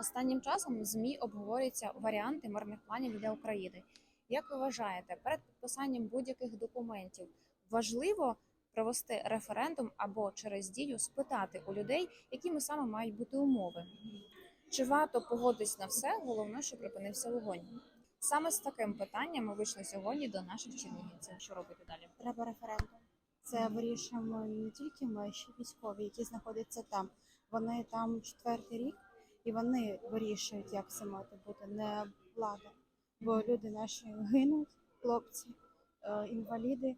Останнім часом в ЗМІ обговорюються варіанти мирних планів для України. Як ви вважаєте, перед підписанням будь-яких документів важливо провести референдум або через дію спитати у людей, якими саме мають бути умови? Чи варто погодитись на все? Головне, що припинився вогонь. Саме з таким питанням ми вийшли сьогодні до наших чернігівців. Що робити далі? Треба референдум. Це вирішуємо не тільки ми, ще військові, які знаходяться там. Вони там четвертий рік, і вони вирішують, як все мати бути, не влада. Бо люди наші гинуть, хлопці, е, інваліди.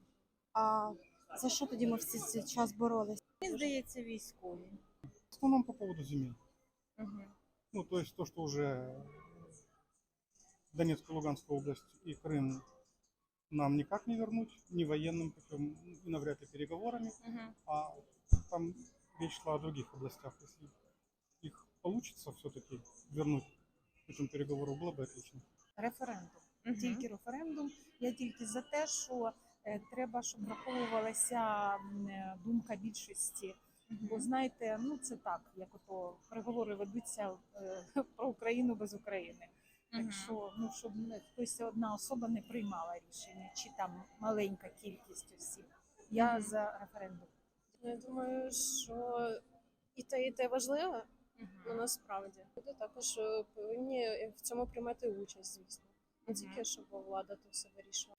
А за що тоді ми всі цей час боролися? Мені здається, військові. В основном по поводу земель. Угу. Ну, то есть то, что уже Донецкая, Луганская область и Крым нам никак не вернуть, ни военным путем, и навряд ли переговорами, Угу. а там речь шла о других областях. Если получится все-таки вернуть путем переговоров, было бы отлично. Референдум. Тільки референдум. Я тільки за те, що е, треба, щоб враховувалася е, думка більшості. Бо знаєте, ну це так, як ото переговори ведуться е, про Україну без України. Так що, ну щоб не хтось одна особа не приймала рішення, чи там маленька кількість осіб. Я за референдум. Я думаю, що і те, і те важливо, ну насправді. Люди також е, повинні в цьому приймати участь, звісно. Не тільки щоб влада то все вирішила.